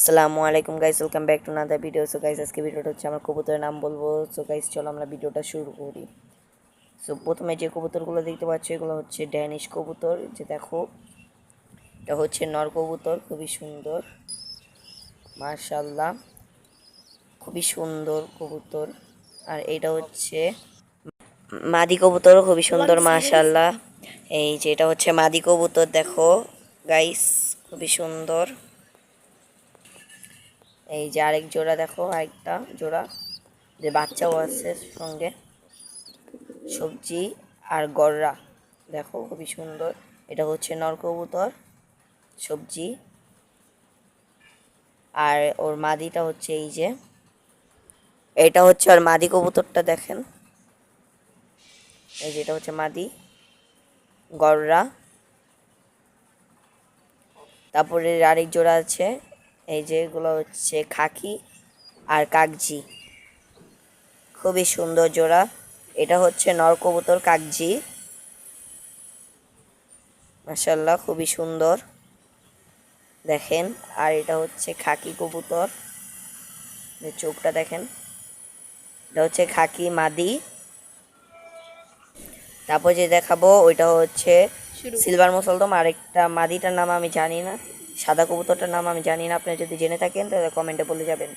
আসসালামু আলাইকুম guys welcome back to another video so guys আজকে ভিডিওটা হচ্ছে আমার কবুতরের নাম বলব। সো গাইস চলো আমরা ভিডিওটা শুরু করি। সো প্রথমে যে কবুতরগুলো দেখতে পাচ্ছ এগুলো হচ্ছে ড্যানিশ কবুতর। যে দেখো এটা হচ্ছে নর কবুতর খুবই সুন্দর। মার্শাল্লাহ খুবই সুন্দর কবুতর। আর এটা হচ্ছে মাদি কবুতর খুবই সুন্দর মার্শাল্লাহ এই যে এটা হচ্ছে মাদি কবুতর দেখো। গাইস খুবই সুন্দর। এই যে আরেক জোড়া দেখো, আরেকটা জোড়া। যে বাচ্চাও আছে সঙ্গে। সবজি আর গররা। দেখো খুবই সুন্দর। এটা হচ্ছে নরকবুতর সবজি। আর ওর মাদিটা হচ্ছে এই যে, এটা হচ্ছে ওর মাদি কবুতরটা দেখেন। এই যেটা হচ্ছে মাদি, গররা। তারপরে আরেক জোড়া আছে এই যেগুলো হচ্ছে খাকি আর কাকজি। খুবই সুন্দর জোড়া। এটা হচ্ছে নরকবুতর কাকজি। মাসাল্লাহ খুবই সুন্দর। দেখেন আর এটা হচ্ছে খাকি কবুতর। চোখটা দেখেন এটা হচ্ছে খাকি মাদি। তারপর যে দেখাবো ওইটা হচ্ছে সিলভার মুসলদম আরেকটা মাদিটার নাম আমি জানি না। সাদা কবুতরটার নাম আমি জানি না, আপনি যদি জেনে থাকেন, তাহলে কমেন্টে বলে যাবেন।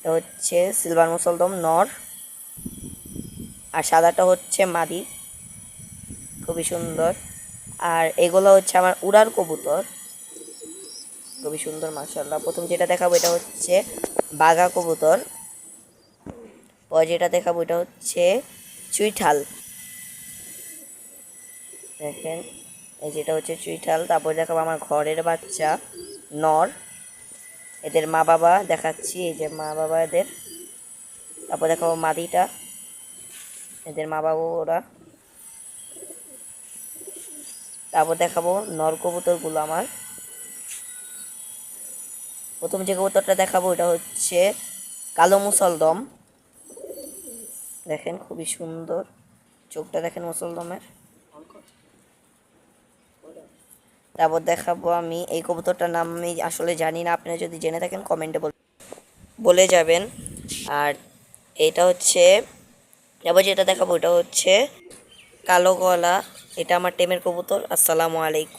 এটা হচ্ছে সিলভার মুসলদম, নর। আর সাদাটা হচ্ছে মাদি। খুবই সুন্দর। আর এগুলো হচ্ছে আমার উড়ার কবুতর। খুবই সুন্দর মাসাল্লাহ প্রথম যেটা দেখাবো, এটা হচ্ছে বাঘা কবুতর। পর যেটা দেখাবো, এটা হচ্ছে চুইঠাল। দেখেন। এই যেটা হচ্ছে চুইঠাল, তারপর দেখাবো আমার ঘরের বাচ্চা, নর। এদের মা বাবা দেখাচ্ছি, এই যে মা বাবা এদের। তারপর দেখাবো মাদিটা, এদের মা বাবা ওরা। তারপর দেখাবো নর কবুতরগুলো আমার। প্রথম যে কবুতরটা দেখাবো, এটা হচ্ছে কালো মুসলদম। দেখেন, খুবই সুন্দর। চোখটা দেখেন মুসলদমের। তারপর দেখাবো আমি, এই কবুতরটার নাম আমি আসলে জানি না আপনারা যদি জেনে থাকেন কমেন্টে বলে যাবেন। আর এটা হচ্ছে তারপর যেটা দেখাবো এটা হচ্ছে কালো গলা, এটা আমার টেমের কবুতর, আসসালামু আলাইকুম।